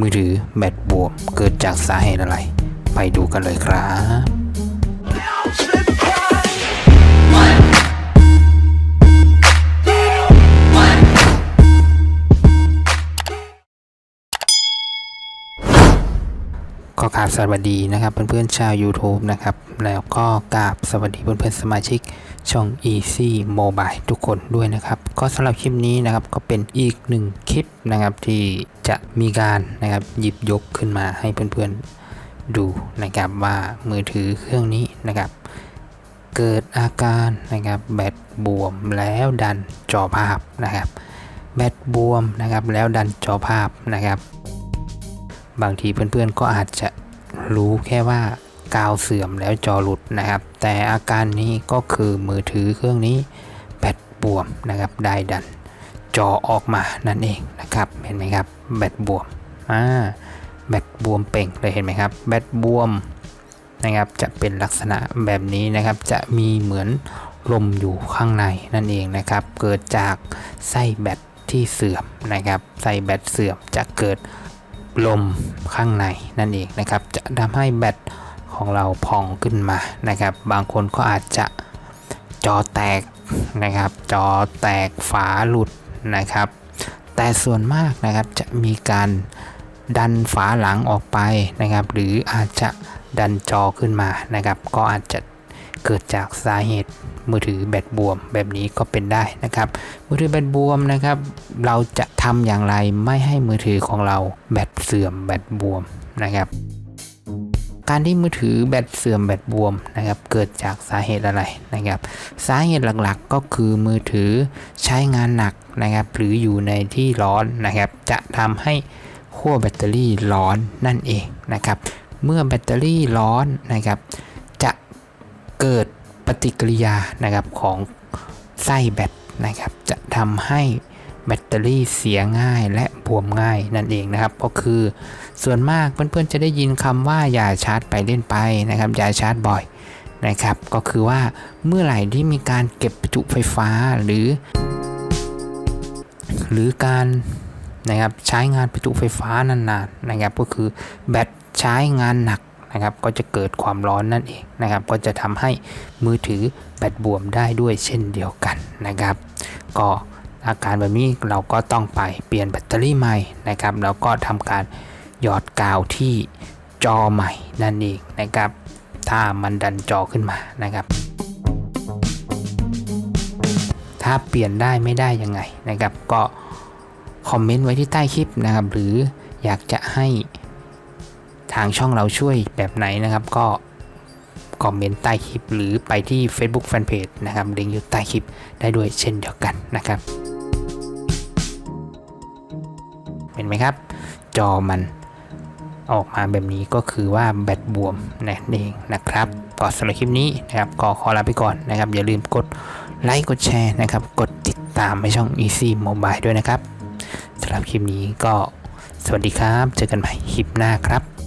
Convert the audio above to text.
มือถือแบตบวมเกิดจากสาเหตุอะไร ไปดูกันเลยครับ ก็กราบสวัสดีนะครับ เพื่อนๆชาว YouTube นะครับ แล้วก็กราบสวัสดีเพื่อนๆสมาชิกช่อง Easy Mobile ทุกคนด้วยนะครับ ก็สำหรับคลิปนี้นะครับก็เป็นอีกหนึ่งคลิปนะครับที่จะมีการนะครับหยิบยกขึ้นมาให้เพื่อนๆดูนะครับว่ามือถือเครื่องนี้นะครับ เกิดอาการนะครับแบตบวมแล้วดันจอภาพนะครับ แบตบวมนะครับแล้วดันจอภาพนะครับ บางทีเพื่อนๆก็อาจจะรู้แค่ว่ากาวเสื่อมแล้วจอหลุดนะครับ แต่อาการนี้ก็คือมือถือเครื่องนี้แบตบวมนะครับได้ดัน จอออกมานั่นเองนะครับเห็นไหมครับแบตบวมอ่าแบตบวมเป่งเลยเห็นไหมครับแบตบวมนะครับจะเป็นลักษณะแบบนี้นะครับจะมีเหมือนลมอยู่ข้างในนั่นเองนะครับ เกิดจากไส้แบตที่เสื่อมนะครับไส้แบตเสื่อมจะเกิด ลมข้างในนั่นเองนะครับ จะทำให้แบตของเราพองขึ้นมานะครับ บางคนก็อาจจะจอแตกนะครับ จอแตกฝาหลุดนะครับ แต่ส่วนมากนะครับจะมีการดันฝาหลังออกไปนะครับ หรืออาจจะดันจอขึ้นมานะครับ ก็อาจจะเกิดจากสาเหตุ มือถือแบตบวมแบบนี้ก็เป็นได้นะครับ มือถือแบตบวมนะครับ เราจะทำอย่างไรไม่ให้มือถือของเราแบตเสื่อมแบตบวมนะครับการที่มือถือแบตเสื่อมแบตบวมนะครับเกิดจากสาเหตุอะไรนะครับ สาเหตุหลักๆก็คือมือถือใช้งานหนักนะครับ หรืออยู่ในที่ร้อนนะครับ จะทำให้ขั้วแบตเตอรี่ร้อนนั่นเองนะครับ เมื่อแบตเตอรี่ร้อนนะครับ จะเกิด ปฏิกิริยานะครับของไส้แบตนะครับ จะทำให้แบตเตอรี่เสียง่ายและบวมง่ายนั่นเองนะครับ ก็คือส่วนมากเพื่อนๆจะได้ยินคำว่าอย่าชาร์จไปเล่นไปนะครับอย่าชาร์จบ่อยนะครับ ก็คือว่าเมื่อไหร่ที่มีการเก็บประจุไฟฟ้าหรือ หรือการนะครับใช้งานประจุไฟฟ้านานๆนะครับ ก็คือแบตใช้งานหนัก นะครับ ก็จะเกิดความร้อนนั่นเองนะครับ ก็จะทำให้มือถือแบตบวมได้ด้วยเช่นเดียวกันนะครับ ก็อาการแบบนี้เราก็ต้องไปเปลี่ยนแบตเตอรี่ใหม่นะครับ แล้วก็ทำการหยอดกาวที่จอใหม่นั่นเองนะครับ ถ้ามันดันจอขึ้นมานะครับ ถ้าเปลี่ยนได้ไม่ได้ยังไงนะครับ ก็คอมเมนต์ไว้ที่ใต้คลิปนะครับ หรืออยากจะให้างช่องเราช่วยแบบไหนนะครับ ก็คอมเมนต์ใต้คลิป หรือไปที่ Facebook Fanpage นะครับลิงก์อยู่ใต้คลิปได้ด้วยเช่นเดียวกันนะครับเห็นไหมครับ จอมันออกมาแบบนี้ก็คือว่าแบตบวมนั่นเองนะครับก็สำหรับคลิปนี้นะครับก็ขอลาไปก่อนนะครับ อย่าลืมกดไลค์กดแชร์นะครับ กดติดตามให้ช่อง Easy Mobile ด้วยนะครับสำหรับคลิปนี้ก็สวัสดีครับ เจอกันใหม่คลิปหน้าครับ